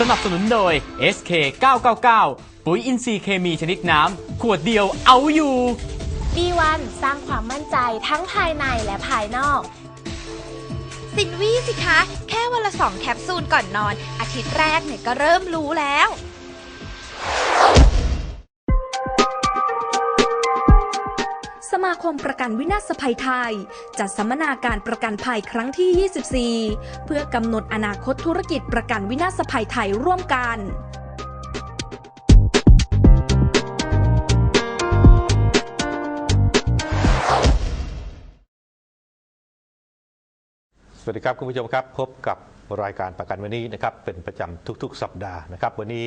สนับสนุนโดย SK 999 ปุ๋ยอินทรีย์เคมีชนิดน้ำ ขวดเดียวเอาอยู่ B1 สร้างความมั่นใจทั้งภายในและภายนอก สินวี่สิคะ แค่วันละสองแคปซูลก่อนนอน อาทิตย์แรกเนี่ยก็เริ่มรู้แล้ว มาคมประกันวินาศภัยไทย จัดสัมมนาการประกันภัยครั้งที่ 24 เพื่อกำหนดอนาคตธุรกิจประกันวินาศภัยไทยร่วมกันสวัสดีครับคุณผู้ชมครับ พบกับรายการประกันวันนี้นะครับเป็นประจำทุกๆ สัปดาห์นะครับ วันนี้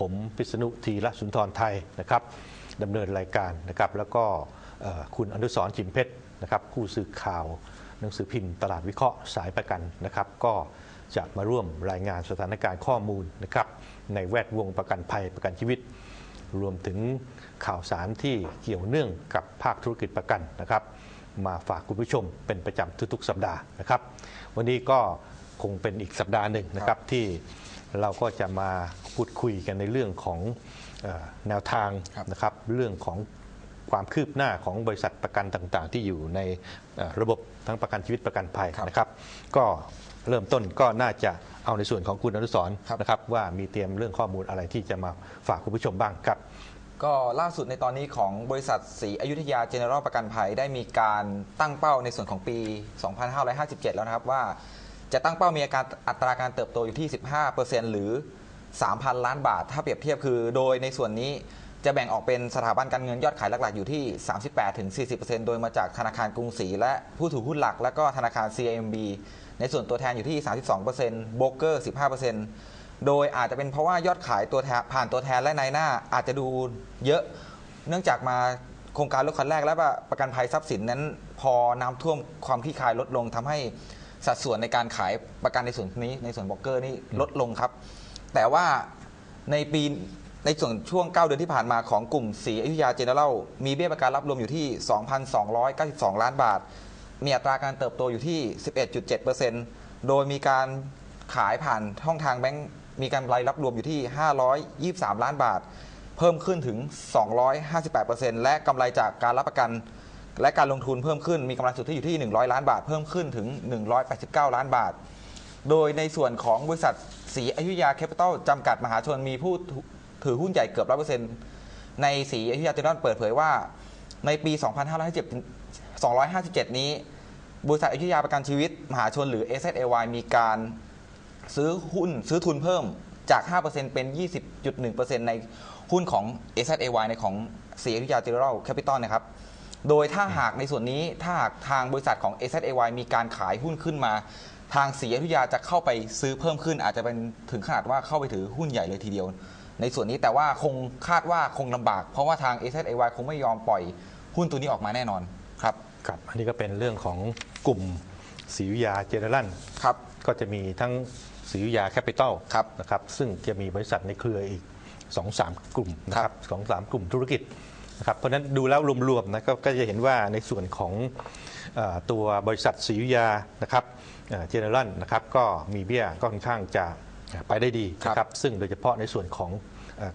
ผมพิษณุทีละสุนทรไทยนะครับดำเนินรายการนะครับ แล้วก็ คุณอนุสรณ์จิมเพชรนะครับผู้สื่อข่าวหนังสือพิมพ์ตลาดวิเคราะห์สายประกันนะครับ ก็จะมาร่วมรายงานสถานการณ์ข้อมูลนะครับในแวดวงประกันภัยประกันชีวิต รวมถึงข่าวสารที่เกี่ยวเนื่องกับภาคธุรกิจประกันนะครับ มาฝากคุณผู้ชมเป็นประจำทุกๆ สัปดาห์นะครับ วันนี้ก็คงเป็นอีกสัปดาห์หนึ่งนะครับที่เราก็จะมาพูดคุยกันในเรื่องของแนวทางนะครับ เรื่องของ ความคืบหน้าของบริษัทประกันต่างๆ ที่อยู่ในเอ่อระบบทั้งประกันชีวิตประกันภัยนะครับ ก็เริ่มต้นก็น่าจะเอาในส่วนของคุณอนุสรณ์นะครับ ว่ามีเตรียมเรื่องข้อมูลอะไรที่จะมาฝากคุณผู้ชมบ้างครับ ก็ล่าสุดในตอนนี้ของบริษัทศรีอยุธยาเจเนอรัลประกันภัยได้มีการตั้งเป้าในส่วนของปี 2557 แล้วนะครับว่าจะตั้งเป้ามีอาการอัตราการเติบโตอยู่ที่ 15%หรือ 3,000 ล้านบาท ถ้าเปรียบเทียบคือ โดยในส่วนนี้ จะแบ่งออกเป็นสถาบันการเงินยอดขายหลักๆ อยู่ที่ 38-40%โดยมาจากธนาคารกรุงศรีและผู้ถือหุ้นหลัก และก็ธนาคาร CIMB ในส่วนตัวแทนอยู่ที่ 32%โบรกเกอร์ 15%โดยอาจจะเป็นเพราะว่ายอดขายตัวแทนผ่านตัวแทนและนายหน้าอาจจะดูเยอะ เนื่องจากมาโครงการรถคันแรกและประกันภัยทรัพย์สินนั้น พอน้ำท่วมความคลี่คลายลดลงทำให้สัดส่วนในการขายประกันในส่วนนี้ในส่วนบล็อกเกอร์นี่ลดลงครับ แต่ว่าในปี ในส่วนช่วง 9 เดือนที่ผ่านมาของกลุ่มสีอยุธยาเจเนอเรลมีเบี้ยประกันรับรวมอยู่ที่ 2,292 ล้านบาท มีอัตราการเติบโตอยู่ที่ 11.7%โดยมีการขายผ่านช่องทางแบงก์มีการรายรับรวมอยู่ที่ 523 ล้านบาท เพิ่มขึ้นถึง 258%และกำไรจากการรับประกัน และการลงทุนเพิ่มขึ้นมีกำไรสุทธิอยู่ที่ 100 ล้านบาท เพิ่มขึ้นถึง 189 ล้านบาท โดยในส่วนของบริษัทสีอยุธยาแคปิตอลจำกัดมหาชนมีผู้ ถือหุ้นใหญ่เกือบ100%ในสีอยุธยาเจเนอรัลเปิดเผยว่า ในปี 2557 นี้ บริษัทอยุธยาประกันชีวิต มหาชนหรือ SSAY มีการซื้อหุ้นซื้อทุนเพิ่มจาก 5%เป็น 20.1%ในหุ้นของ SSAY ในของสีอยุธยาเจเนอรัลแคปิตอลนะครับโดยถ้าหากในส่วนนี้ถ้าหากทางบริษัทของ SSAY มีการขายหุ้นขึ้นมา ทางศรีอยุธยาจะเข้าไปซื้อเพิ่มขึ้นอาจจะเป็นถึงขนาดว่าเข้าไปถือหุ้นใหญ่เลยทีเดียว ในส่วนนี้แต่ว่าคงคาดว่าคงลำบาก เพราะว่าทาง SSAY คงไม่ยอมปล่อยหุ้นตัวนี้ออกมาแน่นอนครับครับอันนี้ก็เป็นเรื่องของกลุ่มศรีวิทยาเจเนอรัลครับ ก็จะมีทั้งศรีวิทยาแคปิตอลครับนะครับ ซึ่งจะมีบริษัทในเครืออีก 2-3 กลุ่มนะครับสองสามกลุ่มธุรกิจนะครับเพราะฉะนั้นดูแล้วรวมๆนะก็ก็จะเห็นว่าในส่วนของเออตัวบริษัทศรีวิทยานะครับเจเนอรัลนะครับก็มีเบี้ยก็ค่อนข้างจะไปได้ดีนะครับซึ่งโดยเฉพาะในส่วนของเอ่อ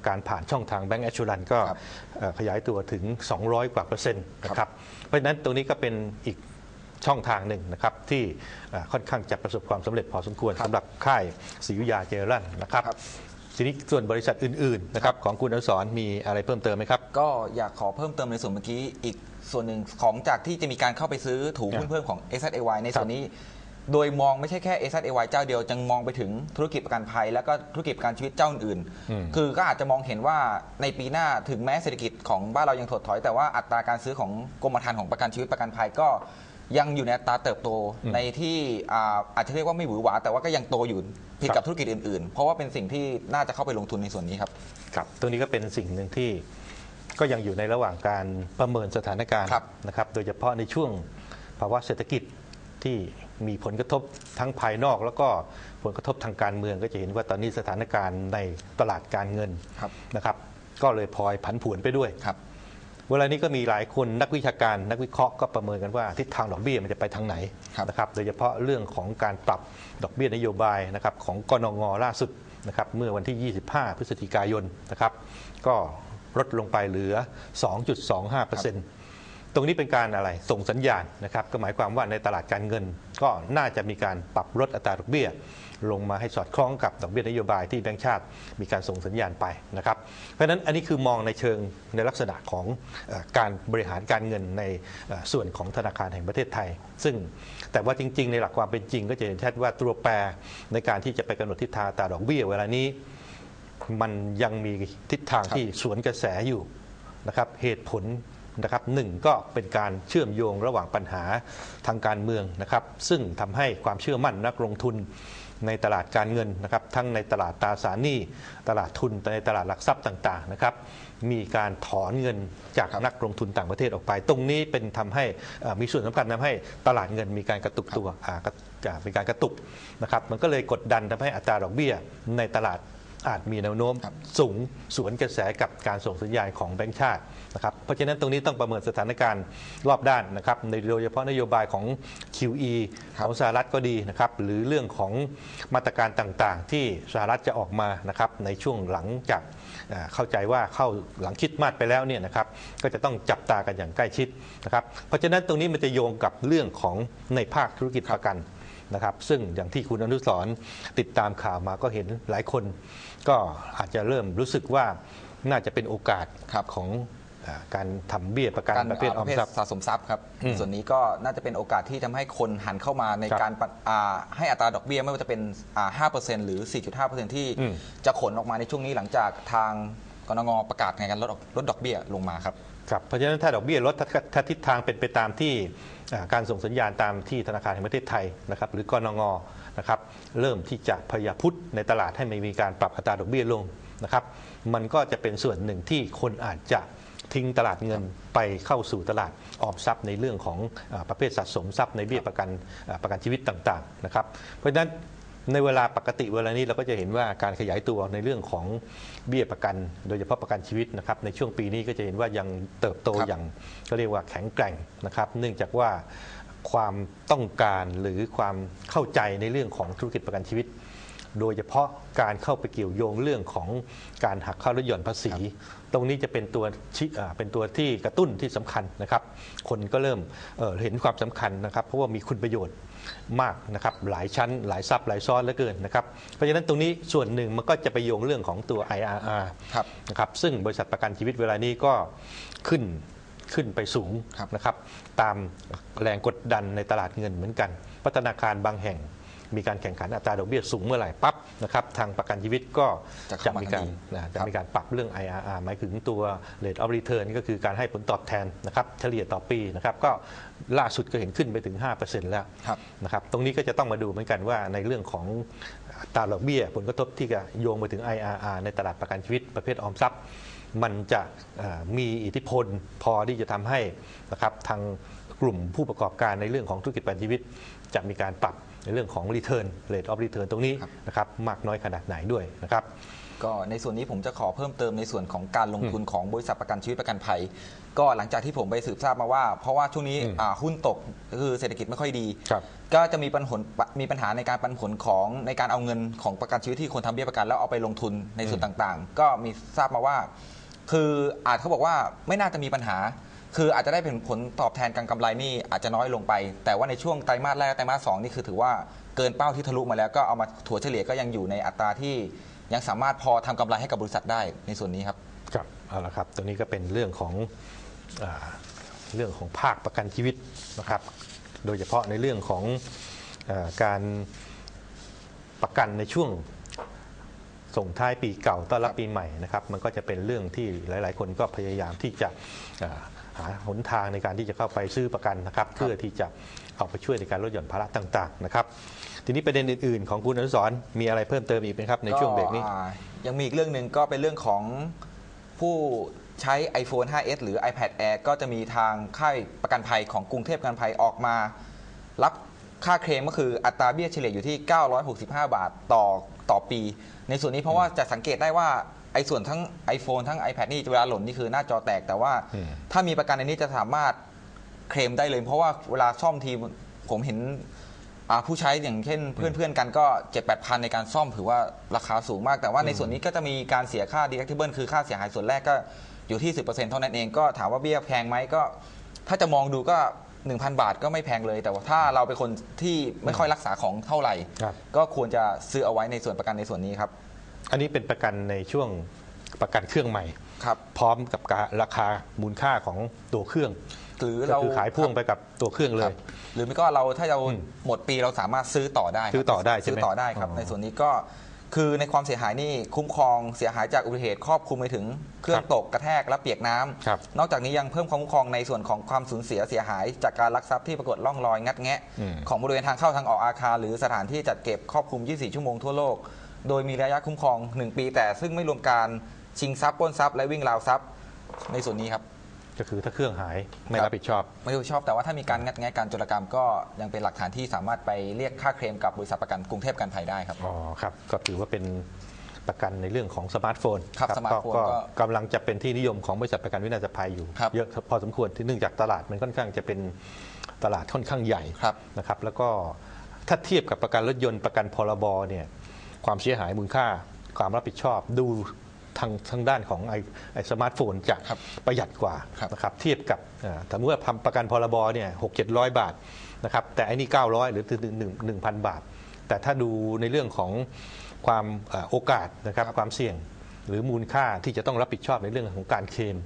การผ่านช่องทางแบงก์แอช r รันก็ครับเอ่อขยายตัวถึง 200 กว่าเปอร์เซ็นต์นะครับเพราะฉะนั้นตรงนี้ก็เป็นอีกช่องทางหนึ่งนะครับที่เอ่อค่อนข้างจะประสบความสำเร็จพอสมควรสำหรับค่ายศรีวิทยาเจเนอรัลนะครับครับทีนี้ส่วนบริษัทอื่นๆนะครับของคุณอนุสรณ์มีอะไรเพิ่มเติมไหมครับ ก็อยากขอเพิ่มเติมในส่วนเมื่อกี้อีกส่วนหนึ่งของจากที่จะมีการเข้าไปซื้อถูหุ้นเพิ่มของ SSAY ในส่วนนี้ โดยมองไม่ใช่แค่ SSAY เจ้าเดียวจึงมองไปถึงธุรกิจประกันภัย แล้วก็ธุรกิจประกันชีวิตเจ้าอื่นอืมคือก็อาจจะมองเห็นว่าในปีหน้าถึงแม้เศรษฐกิจของบ้านเรายังถดถอย แต่ว่าอัตราการซื้อของกรมธรรม์ของประกันชีวิตประกันภัยก็ยังอยู่ในอัตราเติบโตในที่อ่าอาจจะเรียกว่าไม่หวือหวา แต่ว่าก็ยังโตอยู่ผิดกับธุรกิจอื่นๆ เพราะว่าเป็นสิ่งที่น่าจะเข้าไปลงทุนในส่วนนี้ครับครับตรงนี้ก็เป็นสิ่งหนึ่งที่ก็ยังอยู่ในระหว่างการประเมินสถานการณ์ครับนะครับ โดยเฉพาะในช่วงภาวะเศรษฐกิจที่ มีผลกระทบทั้งภายนอก แล้วก็ผลกระทบทางการเมืองก็จะเห็นว่าตอนนี้สถานการณ์ในตลาดการเงินครับนะครับ ก็เลยพลอยผันผวนไปด้วยครับเวลานี้ก็มีหลายคนนักวิชาการนักวิเคราะห์ก็ประเมินกันว่าทิศทางดอกเบี้ยมันจะไปทางไหนครับนะครับโดยเฉพาะเรื่องของการปรับดอกเบี้ยนโยบายนะครับของกนงล่าสุดนะครับเมื่อวันที่ 25 พฤศจิกายนนะครับก็ลดลงไปเหลือ 2.25%ต รงนี้เป็นการอะไรส่งสัญญาณนะครับก็หมายความว่าในตลาดการเงิน ก็น่าจะมีการปรับลดอัตราดอกเบี้ย ลงมาให้สอดคล้องกับดอกเบี้ยนโยบายที่แบงก์ชาติมีการส่งสัญญาณไปนะครับเพราะฉะนั้นอันนี้คือมองในเชิงในลักษณะของการบริหารการเงินในส่วนของธนาคารแห่งประเทศไทย ซึ่งแต่ว่าจริง ๆ ในหลักความเป็นจริง ก็จะเห็นชัดว่าตัวแปรในการที่จะไปกำหนดทิศทางตราดอกเบี้ยเวลานี้มันยังมีทิศทางที่สวนกระแสอยู่นะครับเหตุผล นะครับหนึ่งก็เป็นการเชื่อมโยงระหว่างปัญหาทางการเมืองนะครับ ซึ่งทำให้ความเชื่อมั่นนักลงทุนในตลาดการเงินนะครับ ทั้งในตลาดตราสารหนี้ตลาดทุนในตลาดหลักทรัพย์ต่างๆนะครับมีการถอนเงินจากนักลงทุนต่างประเทศออกไป ตรงนี้เป็นทำให้เอ่อมีส่วนสำคัญทำให้ตลาดเงินมีการกระตุกตัวอ่ากระอ่ามีการกระตุกนะครับมันก็เลยกดดันทำให้อัตราดอกเบี้ยในตลาด อาจมีแนวโน้มครับสูงสวนกระแสกับการส่งสัญญาณของแบงก์ชาตินะครับเพราะฉะนั้นตรงนี้ต้องประเมินสถานการณ์รอบด้านนะครับในโดยเฉพาะนโยบายของ QE ครับของสหรัฐก็ดีนะครับหรือเรื่องของมาตรการต่างๆ ที่สหรัฐจะออกมานะครับในช่วงหลังจากเอ่อเข้าใจว่าเข้าหลังคริดมาสไปแล้วเนี่ยนะครับก็จะต้องจับตากันอย่างใกล้ชิดนะครับเพราะฉะนั้นตรงนี้มันจะโยงกับเรื่องของในภาคธุรกิจประกัน นะครับซึ่งอย่างที่คุณอนุสรณ์ติดตามข่าวมาก็เห็นหลายคน ก็อาจจะเริ่มรู้สึกว่าน่าจะเป็นโอกาสครับของอาการทำเบี้ยประกันการประเภทอปอระมเภททรัพย์สะสมทรัพย์ครับอืมส่วนนี้ก็น่าจะเป็นโอกาสที่ทำให้คนหันเข้ามาในครับการปะอ่าให้อัตราดอกเบี้ยไม่ว่าจะเป็นอ่า5%หรือ 4.5%ที่อืมจะขนออกมาในช่วงนี้หลังจากทางกนงประกาศในการลดลดดอกเบี้ยลงมาครับ ครับเพราะฉะนั้นถ้าดอกเบี้ยลดถ้าทิศทางเป็นไปตามที่การส่งสัญญาณตามที่ธนาคารแห่งประเทศไทยนะครับหรือกนงนะครับเริ่มที่จะพยาพุทธในตลาดให้ไมันมีการปรับอัตราดอกเบี้ยลงนะครับมันก็จะเป็นส่วนหนึ่งที่คนอาจจะทิ้งตลาดเงินไปเข้าสู่ตลาดออมทรัพย์ในเรื่องของประเภทสะสมทรัพย์ในเบี้ยประกันประกันชีวิตต่างๆนะครับเพราะฉะนั้น ในเวลาปกติเวลานี้เราก็จะเห็นว่าการขยายตัวในเรื่องของเบี้ยประกัน โดยเฉพาะประกันชีวิตนะครับในช่วงปีนี้ก็จะเห็นว่ายังเติบโตบอย่างก็เรียกว่าแข็งแกร่งนะครับ เนื่องจากว่าความต้องการหรือความเข้าใจในเรื่องของธุรกิจประกันชีวิต โดยเฉพาะการเข้าไปเกี่ยวโยงเรื่องของการหักค่าลดหย่อนภาษี ตรงนี้จะเป็นตัวชี้อ่าเป็นตัวที่กระตุ้นที่สำคัญนะครับ คนก็เริ่มเอ่อเห็นความสำคัญนะครับ เพราะว่ามีคุณประโยชน์มากนะครับหลายชั้นหลายซับหลายซ้อนเหลือเกินนะครับเพราะฉะนั้นตรงนี้ส่วนหนึ่งมันก็จะไปโยงเรื่องของตัว IRR ครับนะครับซึ่งบริษัทประกันชีวิตเวลานี้ก็ขึ้นขึ้นไปสูงครับนะครับ ตามแรงกดดันในตลาดเงินเหมือนกัน พัฒนาคารบางแห่ง มีการแข่งขันอัตราดอกเบี้ยสูงเมื่อไหร่ปั๊บนะครับทางประกันชีวิตก็จะจะเข้ามามีการทันทีนะจะครับมีการปรับเรื่อง IRR หมายถึงตัว rate of return ก็คือการให้ผลตอบแทนนะครับเฉลี่ยต่อปีนะครับก็ล่าสุดก็เห็นขึ้นไปถึง 5%แล้วครับ นะครับตรงนี้ก็จะต้องมาดูเหมือนกันว่าในเรื่องของอัตราดอกเบี้ย ผลกระทบที่จะโยงไปถึง IRR ในตลาดประกันชีวิตประเภทออมทรัพย์ มันจะเอ่อมีอิทธิพลพอที่จะทำให้นะครับทางกลุ่มผู้ประกอบการในเรื่องของธุรกิจประกันชีวิต จะมีการปรับ ในเรื่องของ return rate of return ตรงนี้ครับนะครับมากน้อยขนาดไหนด้วยนะครับก็ในส่วนนี้ผมจะขอเพิ่มเติมในส่วนของการลงทุนของบริษัทประกันชีวิตประกันภัย ก็หลังจากที่ผมไปสืบทราบมาว่า เพราะว่าช่วงนี้อืมอ่าหุ้นตกก็คือเศรษฐกิจไม่ค่อยดีครับก็จะมีปัญหามีปัญหาในการปันผลของในการเอาเงินของประกันชีวิตที่คนทำเบี้ยประกันแล้วเอาไปลงทุนในส่วนต่างๆ ก็มีทราบมาว่า คืออาจเขาบอกว่าไม่น่าจะมีปัญหา คืออาจจะได้เป็นผลตอบแทนการกำไรนี่อาจจะน้อยลงไป แต่ว่าในช่วงไตรมาสแรกไตรมาสสองนี่คือถือว่าเกินเป้าที่ทะลุมาแล้วก็เอามาถัวเฉลี่ยก็ยังอยู่ในอัตราที่ยังสามารถพอทำกำไรให้กับบริษัทได้ในส่วนนี้ครับ ครับเอาละครับตรงนี้ก็เป็นเรื่องของอาเรื่องของภาคประกันชีวิตนะครับ โดยเฉพาะในเรื่องของอาการประกันในช่วงส่งท้ายปีเก่าต้อนรับปีใหม่นะครับ มันก็จะเป็นเรื่องที่หลาย ๆ คนก็พยายามที่จะอ่า หาหนทางในการที่จะเข้าไปซื้อประกันนะครับเพื่อที่จะเอาไปช่วยในการลดหย่อนภาระต่างๆนะครับทีนี้ประเด็นอื่นๆ ของคุณอนุสรณ์มีอะไรเพิ่มเติมอีกไหมครับในช่วงเบรกนี้อ่ายังมีอีกเรื่องหนึ่งก็เป็นเรื่องของผู้ใช้ iPhone 5s หรือ iPad Air ก็จะมีทางค่ายประกันภัยของกรุงเทพประกันภัยออกมา รับค่าเคลมก็คืออัตราเบี้ยเฉลี่ยอยู่ที่ 965 บาทต่อต่อปี ในส่วนนี้เพราะว่าจะสังเกตได้ว่าไอ้ส่วนทั้ง iPhone ทั้ง iPad นี่เวลาหล่นนี่คือหน้าจอแตกแต่ว่าอืมถ้ามีประกันในนี้จะสามารถเคลมได้เลย เพราะว่าเวลาซ่อมทีผมเห็นอ่าผู้ใช้อย่างเช่นเพื่อนๆกันก็7 8พันในการซ่อมถือว่าราคาสูงมาก แต่ว่าในส่วนนี้ก็จะมีการเสียค่า deductible คือค่าเสียหายส่วนแรกก็อยู่ที่ 10%เท่านั้นเองก็ถามว่าเบี้ยแพงไหมก็ ถ้าจะมองดูก็ 1,000 บาทก็ไม่แพงเลย แต่ว่าถ้าเราเป็นคนที่ไม่ค่อยรักษาของเท่าไหร่ครับก็ควรจะซื้อเอาไว้ในส่วนประกันในส่วนนี้ครับ อันนี้เป็นประกันในช่วงประกันเครื่องใหม่ ครับพร้อมกับการราคามูลค่าของตัวเครื่องหรือก็เราคือขายพ่วงไปกับตัวเครื่องเลครัย บหรือไม่ก็เราถ้าเราอืมหมดปีเราสามารถซื้อต่อได้ครับซื้อต่อได้ใช่ไหมซื้อต่อได้ครับ อ๋อในส่วนนี้ก็คือในความเสียหายนี่คุ้มครองเสียหายจากอุบัติเหตุครอบคลุมไปถึงเครื่องตกกระแทกและเปียกน้ำครับ นอกจากนี้ยังเพิ่มความคุ้มครองในส่วนของความสูญเสียเสียหาย จากการลักทรัพย์ที่ปรากฏร่องรอยงัดแงะอืมของบริเวณทางเข้าทางออกอาคาร หรือสถานที่จัดเก็บครอบคลุม 24 ชั่วโมงทั่วโลก โดยมีระยะคุ้มครอง 1 ปี แต่ซึ่งไม่รวมการชิงทรัพย์ปล้นทรัพย์และวิ่งราวทรัพย์ในส่วนนี้ครับ ก็คือถ้าเครื่องหายไม่ครับรับผิดชอบ ไม่รับผิดชอบแต่ว่าถ้ามีการงัดแงะการโจรกรรมก็ยังเป็นหลักฐานที่สามารถไปเรียกค่าเคลมกับบริษัทประกันกรุงเทพประกันภัยได้ครับ อ๋อครับ ก็ถือว่าเป็นประกันในเรื่องของสมาร์ทโฟนครับสมาร์ทโฟนก็ก็กำลังจะเป็นที่นิยมของบริษัทประกันวินาศภัยอยู่ครับเยอะพอสมควรที่เนื่องจากตลาดมันค่อนข้างจะเป็นตลาดค่อนข้างใหญ่ครับนะครับ แล้วก็ถ้าเทียบกับประกันรถยนต์ประกันพรบเนี่ย ความเสียหายมูลค่า ความรับผิดชอบดูทางทางด้านของไอไอสมาร์ทโฟนจะครับประหยัดกว่าครับนะครับเทียบกับอ่าสมมติว่าทำประกันพรบเนี่ยหกเจ็ดร้อยบาทนะครับแต่อันนี้ 900 หรือถึงหนึ่งหนึ่งพันบาท แต่ถ้าดูในเรื่องของความเอ่อโอกาสนะครับความเสี่ยงหรือมูลค่าที่จะต้องรับผิดชอบในเรื่องของการเคลม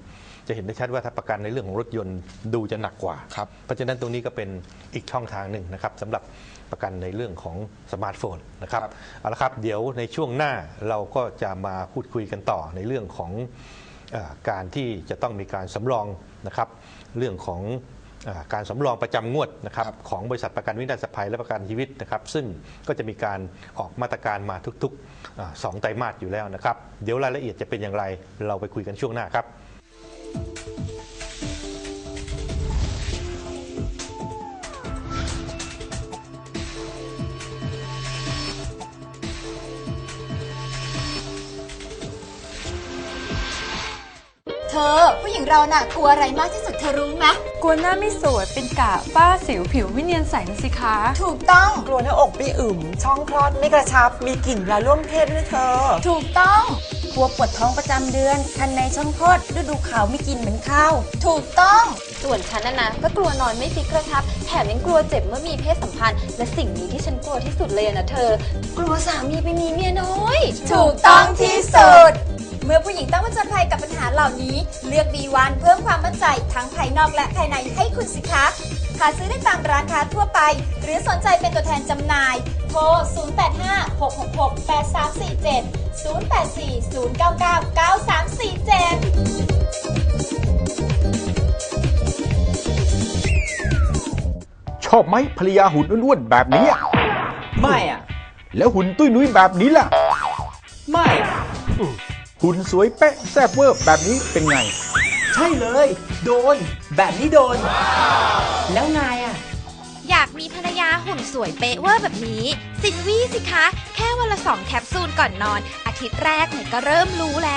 จะเห็นได้ชัดว่าถ้าประกันในเรื่องของรถยนต์ดูจะหนักกว่าครับเพราะฉะนั้นตรงนี้ก็เป็นอีกช่องทางหนึ่งนะครับสำหรับ ประกันในเรื่องของสมาร์ทโฟนนะครับครับเอาละครับเดี๋ยวในช่วงหน้าเราก็จะมาพูดคุยกันต่อในเรื่องของเออการที่จะต้องมีการสำรองนะครับ เรื่องของเออการสำรองประจำงวดนะครับของบริษัทประกันวินาศภัยและประกันชีวิตนะครับ ซึ่งก็จะมีการออกมาตรการมาทุกๆอาสองไตรมาสอยู่แล้วนะครับ เดี๋ยวรายละเอียดจะเป็นอย่างไรเราไปคุยกันช่วงหน้าครับ เธอ ผู้หญิงเราน่ะกลัวอะไรมากที่สุดเธอรู้ไหมกลัวหน้าไม่สวยเป็นกะฝ้าสิวผิวไม่เนียนใสนะสิคะ ถูกต้อง กลัวหน้าอกไม่อึมช่องคลอดไม่กระชับ มีกลิ่นเวลาร่วมเพศด้วยเธอ ถูกต้อง กลัวปวดท้องประจำเดือน คันในช่องคลอดฤดูขาวไม่กินเหมือนข้าว ถูกต้อง ส่วนฉันนะนะก็กลัวนอนไม่ฟิกกระชับ แถมยังกลัวเจ็บเมื่อมีเพศสัมพันธ์ และสิ่งนี้ที่ฉันกลัวที่สุดเลยอะนะเธอ กลัวสามีไปมีเมียน้อย ถูกต้องที่สุด เมื่อผู้หญิงต้องผจญภัยกับปัญหาเหล่านี้ เลือก B1 เพิ่มความมั่นใจทั้งภายนอกและภายในให้คุณสิคะหาซื้อได้ตามร้านค้าทั่วไป หรือสนใจเป็นตัวแทนจำหน่าย โทร 0856668347 0840999347 ชอบไหมภรรยาหุ่นอ้วนๆแบบนี้อะไม่อะ แล้วหุ่นตุ้ยนุ้ยแบบนี้ล่ะ ไม่ หุ่นสวยเป๊ะแซ่บเวอร์แบบนี้เป็นไง ใช่เลย โดน แบบนี้โดน แล้วนายอะ อยากมีภรรยาหุ่นสวยเป๊ะเวอร์แบบนี้ซินวี่สิคะ แค่วันละสองแคปซูลก่อนนอน อาทิตย์แรกเนี่ยก็เริ่มรู้แล้ว